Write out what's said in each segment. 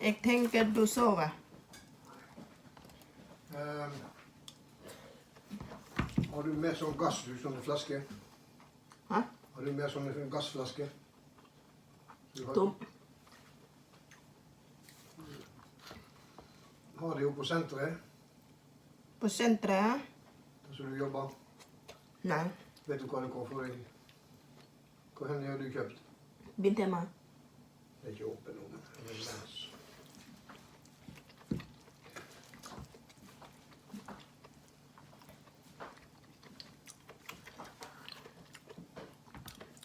Jag tänker du sova. Ehm, har du med sån gass, du, sån flaske? Hæ? Har du med sån gassflaske? Du har, Tom. har det jo på senteret, På centret? der som du jobber. Nej. Vet du hva det går for deg? Hvor hen har du kjøpt? Bintema. Det er ikke åpen nå,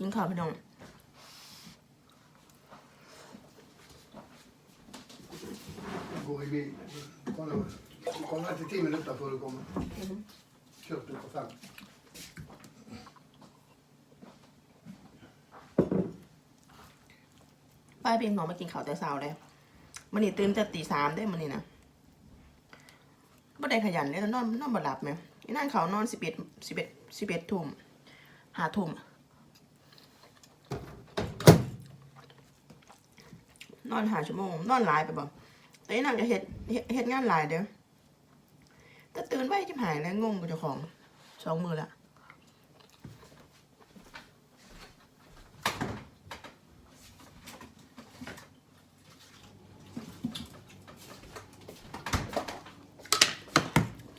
กินข้าวพี่น้อง Du går i bil. Du kan jo du kommer etter ti minutter før du kommer. Kjørt ut på fem. ป้ายเพียงน้องมากินข้าวแต่เช้าเลยมันนี่ตื่นแต่ตีสามได้มันนี่นะไม่ได้ขยันเลยนอนนอนบ่หลับไหมอีนั่นเขานอนสิบเอ็ดสิบเอ็ดสิบเอ็ดทุ่มหาทุ่ม นอนหาชั่วโมง นอนหลายไปบ่แต่อีนั่นก็เฮ็ดเฮ็ดเฮ็ดงานหลายเด้อแต่ตื่นไว้จิบหายแล้วงงกับเจ้าของสองมือละ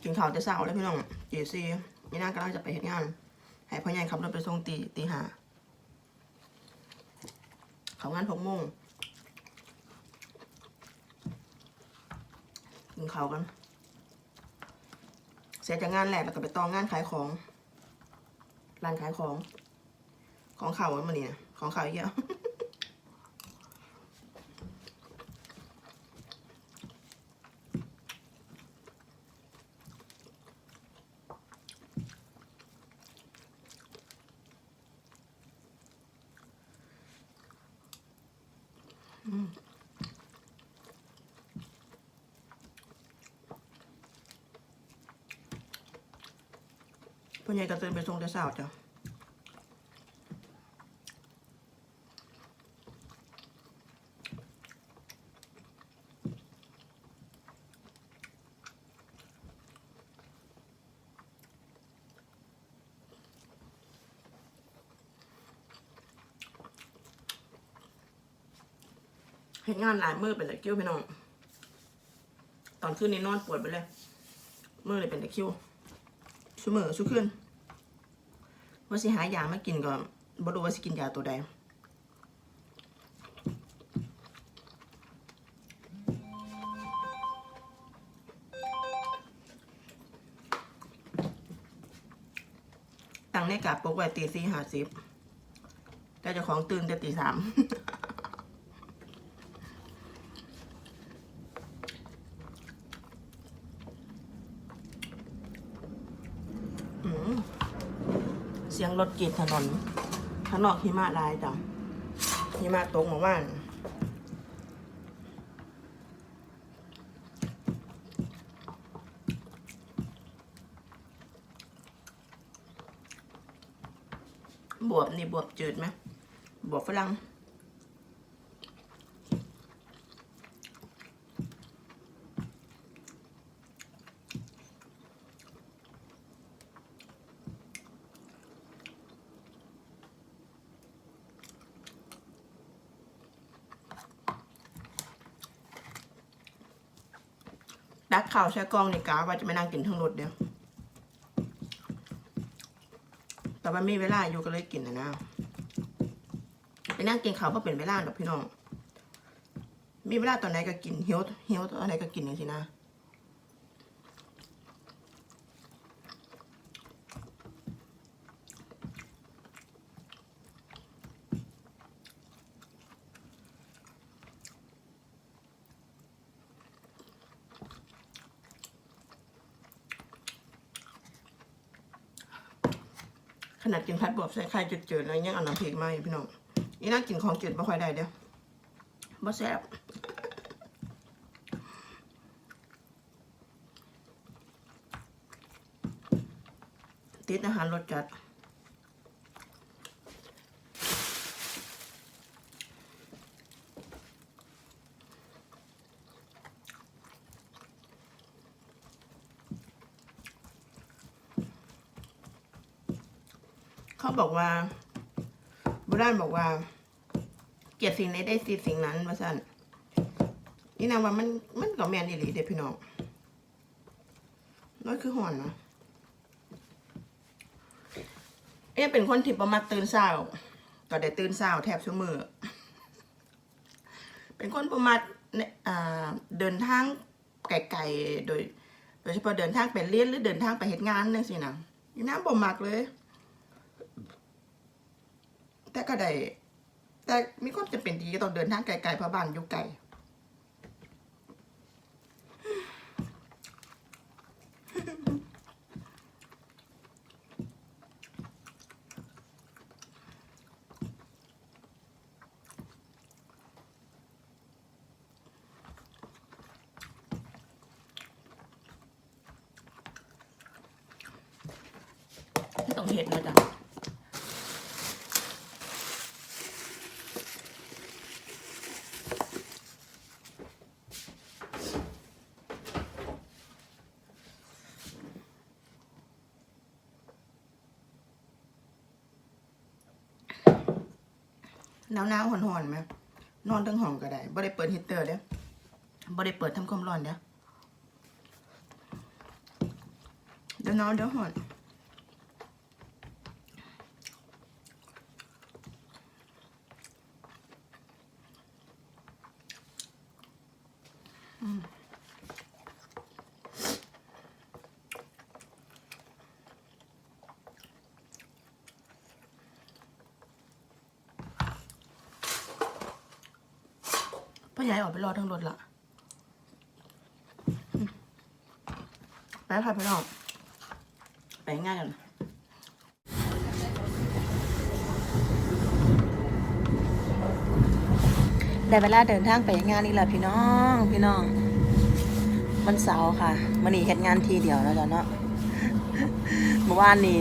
กินข้าวแต่เช้าแล้วพี่น้องจีซีนี่น่ากำลังจะไปเห็นงาน ให้พ่อใหญ่ขับรถไปส่งตีตีหาเขางานหกโมง กินข้าวกัน เสร็จจากงานแหละแล้วก็ไปต่องานขายของ ร้านขายของ ของเข่ามันมาเนี่ยของเข่าวเยอะว พ่อใหญ่ก็ตื่นไปส่งแต่เช้าจ้ะเห็นงานหลายมือเป็นตะคริวพี่น้อง ตอนคืนนี้นอนปวดไปเลย มือเลยเป็นตะคริว ชั่วมือชั่วคืนว่าสิหายามากินก็บ่รู้ว่าสิกินยาตัวใดตั้งในกาบปกไว้ตีสี่ห้าสิบแต่จ้าของตื่นแต่ตีสาม อืม เสียงรถกีดถนนข้างนอกหิมะลายจ้ะหิมะตกมาว่านบวบนี่บวบจืดไหมบวบฝรั่ง ดักข่าวใช้กล้องในกาว่าจะไม่นั่งกินทั้งรถเดียว แต่ว่ามีเวลาอยู่ก็เลยกินนะนะไปนั่งกินข้าวเพราะเป็นเวลาดอกพี่น้อง มีเวลาตอนไหนก็กินหิวหิวตอนไหนก็กินอย่างสินะ ขนาดกินพัดบวบใส่ไข่จืดๆแล้วยังเอาน้ำพริกมาอยู่พี่น้องอีน่ากินของจืดไม่ค่อยได้เด้อบ่แซ่บติดอาหารรสจัด เขาบอกว่าโบราณบอกว่า เกลียดสิ่งใดได้สิสิ่งนั้นมาสั่นนี่นางว่ามันมันก็แมนอีหลีเด็พี่น้องน้อยคือห่อนนะเอ๊ะเป็นคนที่ประมาทตื่นเช้าก็ได้ตื่นเช้าแทบชั่วมือเป็นคนประมาทเนอเดินทางไกลๆโดย โดยเฉพาะเดินทางไปเรียนหรือเดินทางไปเหตุงานนั่นสินะนี่น้ำบ่มักเลย แต่ก็ได้ แต่มีความจำเป็นดีก็ต้องเดินทางไกลๆเพราะบ้านอยู่ไก่ต้องเห็ดนะจ๊ะ หนาวหนาวหอนหอนไหมนอนทั้งห้องก็ได้บ่ได้เปิดฮีตเตอร์เด้อบ่ได้เปิดทำความร้อนเด้อเดี๋ยวหนาวเดี๋ยวหอนอืม ใหญ่ออกไปรอทั้งรถละอืมไปค่ะพี่น้องไปง่ายกันได้เวลาเดินทางไปงานนี่แหละพี่น้องพี่น้องวันเสาร์ค่ะมันนี่เฮ็ดงานทีเดียวแล้วจ้ะเนาะเมื่อวานนี่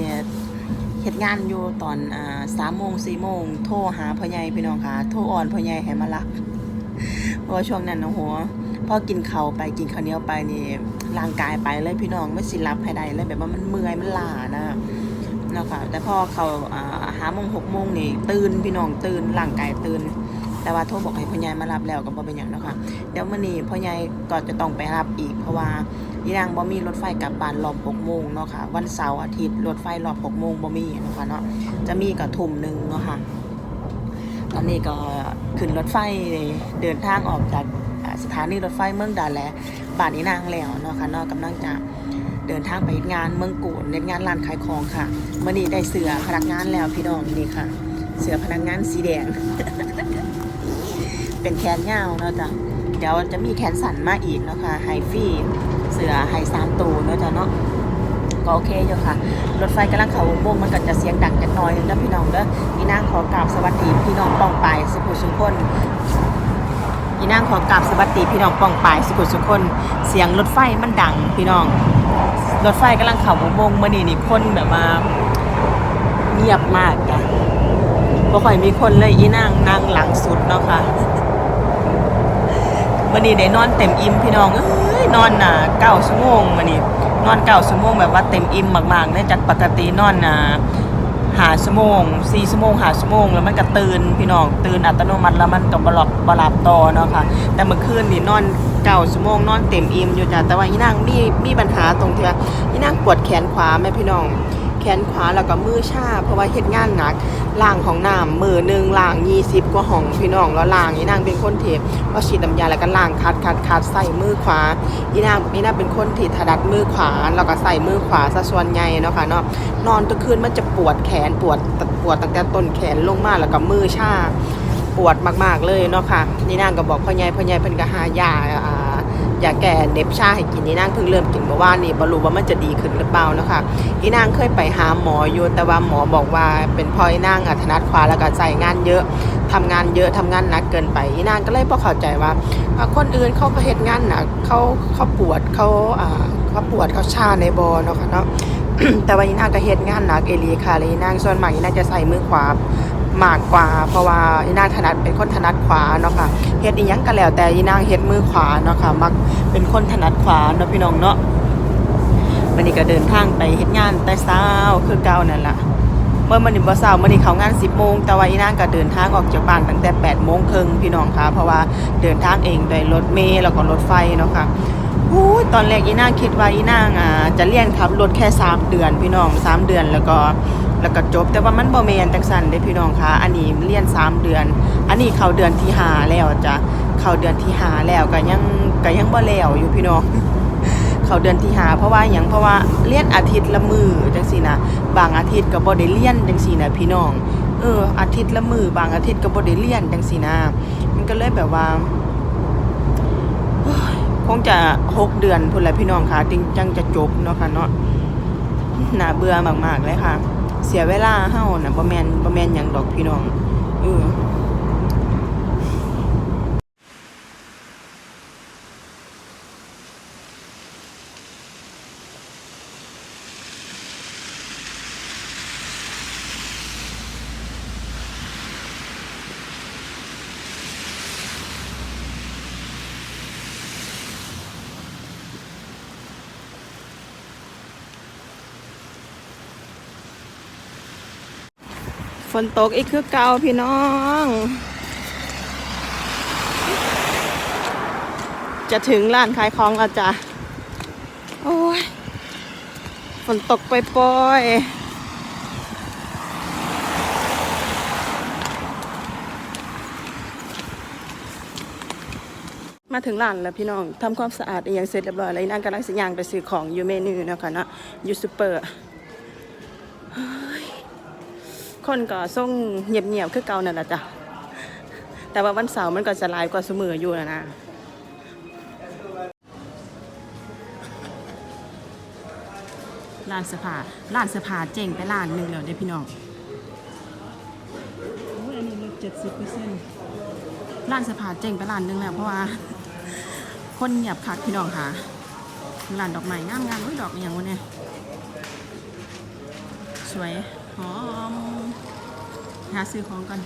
เฮ็ดงานอยู่ตอนอ่าสามโมงสี่โมงโทรหาพ่อใหญ่พี่น้องค่ะ โทรอ่อนพ่อใหญ่ให้มารับ เพราะว่าช่วงนั้นนะโหพอกินข้าวไปกินข้าวเหนียวไปนี่ร่างกายไปเลยพี่น้องไม่สิรับให้ได้เลยแบบว่ามันเมื่อยมันล้านะเนาะค่ะแต่พอเขาอ่าหาโมงหกโมงนี่ตื่นพี่น้องตื่นร่างกายตื่น แต่ว่าโทรบอกให้พ่อใหญ่มารับแล้วก็บ่เป็นหยังเนาะค่ะเดี๋ยวมื้อนี้พ่อใหญ่ก็จะต้องไปรับอีก เพราะว่าอีนางบ่มีรถไฟกลับบ้านรอบ6โมงเนาะค่ะวันเสาร์อาทิตย์รถไฟรอบ6โมงบ่มีนะคะเนาะจะมีก็ทุ่มหนึ่งเนาะค่ะ ตอนนี้ก็ขึ้นรถไฟเดินทางออกจากสถานีรถไฟเมืองดาแลบ้านอีนางแล้วเนาะค่ะนาะกำลังจะเดินทางไปงานเมืองกูนเฮ็ดงานร้านขายของค่ะมื้อนี้ได้เสือพนักงานแล้วพี่น้องนี่ค่ะ เสือพนักงานสีแดง เป็นแขนยาวเนาะจ้ะเดี๋ยวจะมีแขนสั้นมาอีกเนาะค่ะไฮฟี่เสือไฮสามตัวเนาะจ้ะเนาะ ก็โอเคอยู่ค่ะ รถไฟกำลังเข้าอุโมงมันก็จะเสียงดังจักน่อยนึงนะพี่น้องเด้อนี่นางขอกราบสวัสดีพี่น้องป้องปายสุขุสุขคนนี่นางขอกราบสวัสดีพี่น้องป้องปายสุขุสุขคน เสียงรถไฟมันดังพี่น้อง รถไฟกำลังเข้าอุโมงมื้อนี้นี่คนแบบว่าเงียบมากจ้ะบ่ค่อยมีคนเลยอีนางนางหลังสุดเนาะค่ะวันนี้ได้นอนเต็มอิ่มพี่น้องเอ้ยนอนน่ะเก้าชั่วโมงวันนี้ นอนเก้าชั่วโมงแบบว่าเต็มอิ่มมากๆเนี่ยจากปกตินอนอ่าหาชั่วโมงสี่ชั่วโมงหาชั่วโมงแล้วมันก็ตื่นพี่น้องตื่นอัตโนมัติแล้วมันก็บลับบลับต่อเนาะค่ะแต่เมื่อคืนนี่นอนเก้าชั่วโมงนอนเต็มอิ่มอยู่จ้ะแต่ว่าอีนางมีมีปัญหาตรงที่ว่าอีนางปวดแขนขวาแม่พี่น้อง แขนขวาแล้วก็มือชาเพราะว่าเฮ็ดงานหนักล่างของน้ำมือหนึ่งล่างยี่สิบกว่าห้องพี่น้องแล้วล่างอีนางเป็นคนที่ว่าฉีดน้ำยาแล้วก็ล่างคัดคัดคัดใส่มือขวาอีนางอีนางเป็นคนที่ถนัดมือขวาแล้วก็ใส่มือขวาซะส่วนใหญ่เนาะค่ะเนาะนอนทุกคืนมันจะปวดแขนปวดปวดตั้งแต่ต้นแขนลงมาแล้วก็มือชาปวดมากๆเลยเนาะค่ะนี่นางก็บอกพ่อใหญ่พ่อใหญ่เพิ่นก็หายาอ่า ยาแก้เน็บชาให้กินนี่นางเพิ่งเริ่มกินเมื่อวานนี่บ่รู้ว่ามันจะดีขึ้นหรือเปล่านะคะอีนางเคยไปหาหมออยู่แต่ว่าหมอบอกว่าเป็นพราะอีนางอะถนัดขวาแล้วก็ใส่งานเยอะทำงานเยอะทำงานหนักเกินไปอีนางก็เลยพอเข้าใจว่า คนอื่นเขาก็เฮ็ดงานหนักเขาเขาปวดเขาอ่าเขาปวดเขาชาในบอเนาะค่ะเนาะแต่ว่าอีนางก็เฮ็ดงานหนักเอลีค่ะเลยอีนางส่วนใหมากอีนางจะใส่มือขวา มากกว่า เพราะว่าอีนางถนัดเป็นคนถนัดขวาเนาะค่ะเฮ็ดอีหยังก็แล้วแต่อีนางเฮ็ดมือขวาเนาะค่ะมักเป็นคนถนัดขวาเนาะพี่น้องเนาะวันนี้ก็เดินทางไปเฮ็ดงานแต่เช้าคือเก่านั่นล่ะบ่มื่อมันนี่บ่เช้ามื้อนี้เขางาน 10โมงแต่ว่าอีนางก็เดินทางออกจากบ้านตั้งแต่8โมงครึ่งพี่น้องค่ะเพราะว่าเดินทางเองโดยรถเมล์แล้วก็รถไฟเนาะค่ะอู้ตอนแรกอีนางคิดว่าอีนางอ่าจะเรียนขับรถแค่ 3 เดือนพี่น้อง 3 เดือนแล้วก็ แล้วก็จบ แต่ว่ามันบ่แมนจังซั่นเด้พี่น้องค่ะอันนี้เรียน 3 เดือน อันนี้เข้าเดือนที่ห้าแล้วจ้ะเข้าเดือนที่ห้าแล้วก็ยังก็ยังบ่แล้วอยู่พี่น้องเขาเดือนที่หาเพราะว่าอย่างเพราะว่าเรียนอาทิตย์ละมือจังซี่นะบางอาทิตย์ก็บ่ได้เรียนจังซี่นะพี่น้องเอออาทิตย์ละมือบางอาทิตย์ก็บ่ได้เรียนจังซี่นะมันก็เลยแบบว่าคงจะหกเดือนพุ่นแหละพี่น้องค่ะจึงจังจะจบเนาะค่ะเนาะน่าเบื่อมากๆเลยค่ะ เสียเวลาเฮาน่ะบ่แมนบ่แมนหยังดอกพี่น้องเออ ฝนตกอีกคือเก่าพี่น้อง จะถึงร้านขายของแล้วจ้ะ โอ้ย ฝนตกปล่อยๆมาถึงร้านแล้วพี่น้องทำความสะอาดอหยังเสร็จเรียบร้อยแล้วนั่งกำลังสิยางไปซื้อของอยู่เมนูนะคะนะอยู่ซูเปอร์ คนก็ส่งเงียบๆคือเก่านั่นแหละจ้ะแต่ว่าวันเสาร์มันก็จะหลายกว่าสมืออยู่นะนะร้านเสื้อผ้าร้านเสื้อผ้าเจ๋งไปร้านหนึ่งแล้วเด้อพี่น้องโอ้ยอันนี้ลดเจ็ดสิบเปอร์เซ็นต์ร้านเสื้อผ้าเจ๋งไปร้านหนึ่งแล้วเพราะว่า คนเงียบคักพี่น้องค่ะร้านดอกไม้งามๆอุ้ยดอกอหย่างวะเนี่ยสวย หอม หาซื้อของก่อน